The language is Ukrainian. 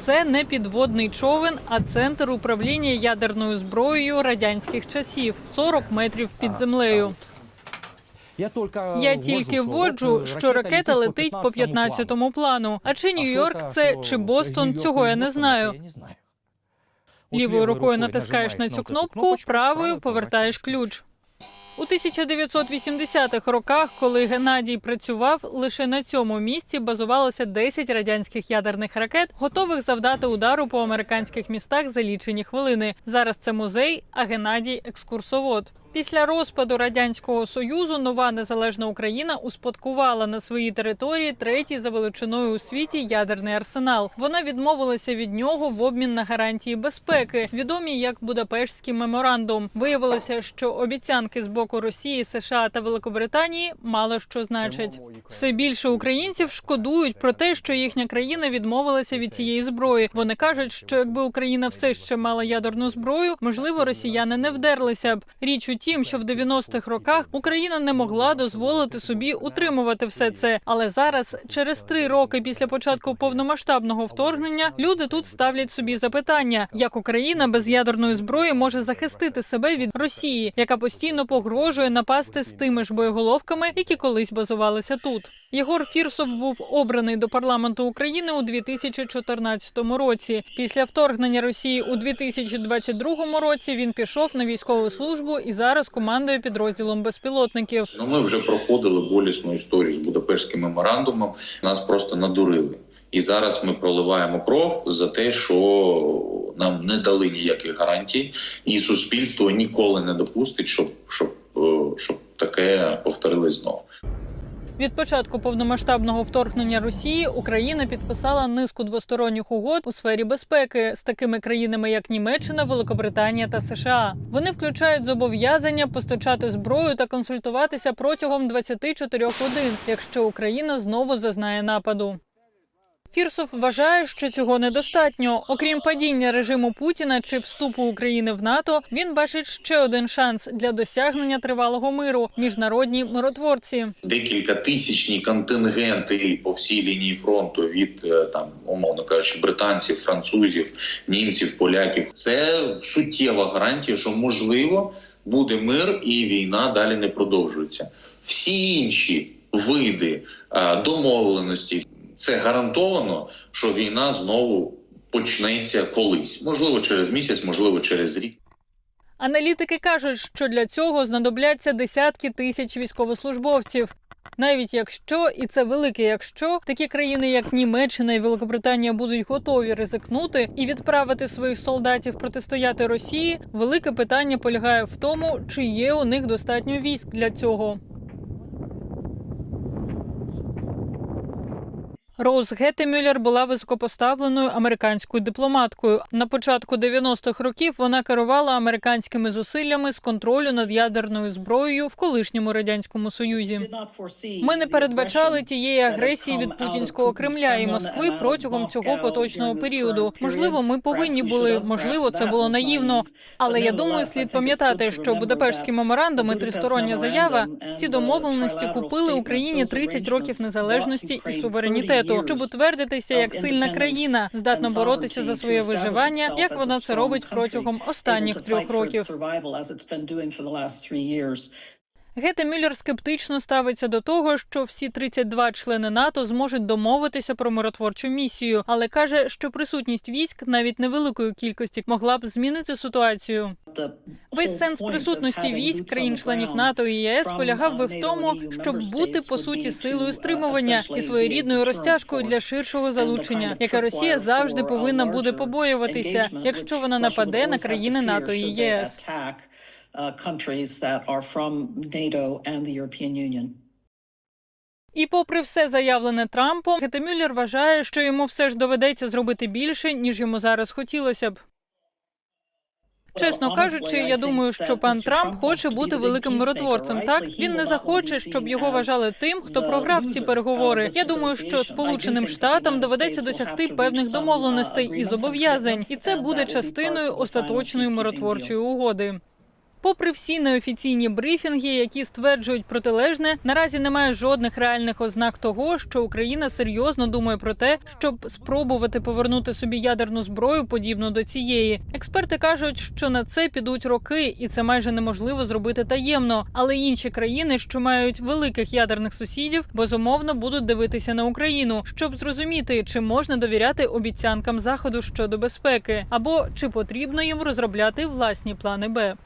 Це не підводний човен, а центр управління ядерною зброєю радянських часів 40 метрів під землею. Я тільки, тільки вводжу, що ракета летить по 15-му плану. А чи Нью-Йорк це чи Бостон, цього я не знаю. Лівою рукою натискаєш на цю кнопку, правою повертаєш ключ. У 1980-х роках, коли Геннадій працював, лише на цьому місці базувалося 10 радянських ядерних ракет, готових завдати удару по американських містах за лічені хвилини. Зараз це музей, а Геннадій екскурсовод. Після розпаду радянського союзу нова незалежна Україна успадкувала на своїй території третій за величиною у світі ядерний арсенал. Вона відмовилася від нього в обмін на гарантії безпеки, відомі як Будапештський меморандум. Виявилося, що обіцянки з боку Росії, США та Великобританії мало що значать. Все більше українців шкодують про те, що їхня країна відмовилася від цієї зброї. Вони кажуть, що якби Україна все ще мала ядерну зброю, можливо, росіяни не вдерлися б. Річ у тім, що в 90-х роках Україна не могла дозволити собі утримувати все це. Але зараз, через три роки після початку повномасштабного вторгнення, люди тут ставлять собі запитання, як Україна без ядерної зброї може захистити себе від Росії, яка постійно погрожує напасти з тими ж боєголовками, які колись базувалися тут. Єгор Фірсов був обраний до парламенту України у 2014 році. Після вторгнення Росії у 2022 році він пішов на військову службу і зараз командує підрозділом безпілотників. Ну, ми вже проходили болісну історію з Будапештським меморандумом. Нас просто надурили. І зараз ми проливаємо кров за те, що нам не дали ніяких гарантій, і суспільство ніколи не допустить, щоб щоб, е, щоб таке повторилось знов. Від початку повномасштабного вторгнення Росії Україна підписала низку двосторонніх угод у сфері безпеки з такими країнами, як Німеччина, Великобританія та США. Вони включають зобов'язання постачати зброю та консультуватися протягом 24 годин, якщо Україна знову зазнає нападу. Фірсов вважає, що цього недостатньо. Окрім падіння режиму Путіна чи вступу України в НАТО, він бачить ще один шанс для досягнення тривалого миру міжнародні миротворці. Декілька тисячні контингенти по всій лінії фронту від е, там, умовно кажучи, британців, французів, німців, поляків. Це суттєва гарантія, що можливо буде мир і війна далі не продовжується. Всі інші види е, домовленості це гарантовано, що війна знову почнеться колись, можливо, через місяць, можливо, через рік. Аналітики кажуть, що для цього знадобляться десятки тисяч військовослужбовців. Навіть якщо, і це велике якщо, такі країни, як Німеччина і Великобританія, будуть готові ризикнути і відправити своїх солдатів протистояти Росії, велике питання полягає в тому, чи є у них достатньо військ для цього. Роуз Геттемюллер була високопоставленою американською дипломаткою. На початку 90-х років вона керувала американськими зусиллями з контролю над ядерною зброєю в колишньому радянському союзі. Ми не передбачали тієї агресії від путінського Кремля і Москви протягом цього поточного періоду. Можливо, ми повинні були, можливо, це було наївно. Але я думаю, слід пам'ятати, що Будапештський меморандум і тристороння заява ці домовленості купили Україні 30 років незалежності і суверенітету, щоб утвердитися як сильна країна, здатна боротися за своє виживання, як вона це робить протягом останніх трьох років. Гете Мюллер скептично ставиться до того, що всі 32 члени НАТО зможуть домовитися про миротворчу місію, але каже, що присутність військ навіть невеликої кількості могла б змінити ситуацію. Весь сенс присутності військ країн-членів НАТО і ЄС полягав би в тому, щоб бути по суті силою стримування і своєрідною розтяжкою для ширшого залучення, яке Росія завжди повинна буде побоюватися, якщо вона нападе на країни НАТО і ЄС. Uh, countries that are from NATO and the European Union. І попри все заявлене Трампом, Гетемюллер вважає, що йому все ж доведеться зробити більше, ніж йому зараз хотілося б. Чесно кажучи, я думаю, що пан Трамп хоче бути великим миротворцем. Так він не захоче, щоб його вважали тим, хто програв ці переговори. Я думаю, що Сполученим Штатам доведеться досягти певних домовленостей і зобов'язань, і це буде частиною остаточної миротворчої угоди. Попри всі неофіційні брифінги, які стверджують протилежне, наразі немає жодних реальних ознак того, що Україна серйозно думає про те, щоб спробувати повернути собі ядерну зброю, подібну до цієї. Експерти кажуть, що на це підуть роки, і це майже неможливо зробити таємно. Але інші країни, що мають великих ядерних сусідів, безумовно будуть дивитися на Україну, щоб зрозуміти, чи можна довіряти обіцянкам заходу щодо безпеки, або чи потрібно їм розробляти власні плани Б.